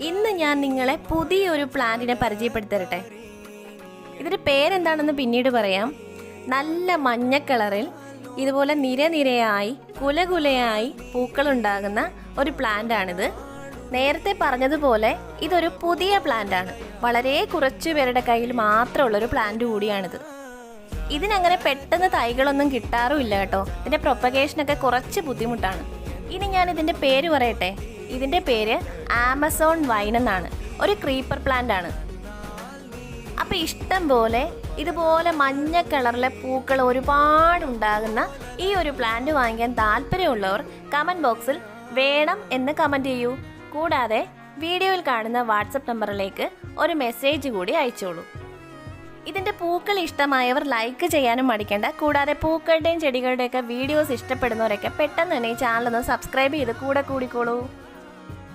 ഇന്ന് ഞാൻ നിങ്ങളെ പുതിയൊരു പ്ലാന്റിനെ പരിചയപ്പെടുത്തരട്ടെ. ഇതിന്റെ പേരെന്താണെന്ന് പിന്നീട് പറയാം. നല്ല മഞ്ഞ കളറിൽ ഇതുപോലെ നിരനിരയായി കുലകുലയായി പൂക്കളുണ്ടാകുന്ന ഒരു പ്ലാന്റ് ആണിത് നേരത്തെ പറഞ്ഞതുപോലെ ഇതൊരു പുതിയ പ്ലാന്റാണ്. വളരെ കുറച്ചു പേരുടെ കയ്യിൽ മാത്രമുള്ള ഒരു പ്ലാന്റ് കൂടിയാണിത്. ഇതിനങ്ങനെ പെട്ടെന്ന് തൈകളൊന്നും കിട്ടാറുമില്ല കേട്ടോ. ഇതിന്റെ പ്രൊപ്പഗേഷനൊക്കെ കുറച്ച് ബുദ്ധിമുട്ടാണ്. ഇനി ഞാൻ ഇതിന്റെ പേര് പറയട്ടെ? ഇതിന്റെ പേര് ആമസോൺ വൈൻ എന്നാണ്. ഒരു ക്രീപ്പർ പ്ലാന്റ് ആണ്. അപ്പൊ ഇഷ്ടം പോലെ ഇതുപോലെ മഞ്ഞ കളറിലെ പൂക്കൾ ഒരുപാട് ഉണ്ടാകുന്ന ഈ ഒരു പ്ലാന്റ് വാങ്ങിക്കാൻ താല്പര്യമുള്ളവർ കമന്റ് ബോക്സിൽ വേണം എന്ന് കമന്റ് ചെയ്യൂ. കൂടാതെ വീഡിയോയിൽ കാണുന്ന വാട്സപ്പ് നമ്പറിലേക്ക് ഒരു മെസ്സേജ് കൂടി അയച്ചോളൂ. ഇതിന്റെ പൂക്കൾ ഇഷ്ടമായവർ ലൈക്ക് ചെയ്യാനും മടിക്കേണ്ട. കൂടാതെ പൂക്കളുടെയും ചെടികളുടെയൊക്കെ വീഡിയോസ് ഇഷ്ടപ്പെടുന്നവരൊക്കെ പെട്ടെന്ന് തന്നെ ഈ ചാനൽ ഒന്ന് സബ്സ്ക്രൈബ് ചെയ്ത് കൂടെ കൂടിക്കോളൂ.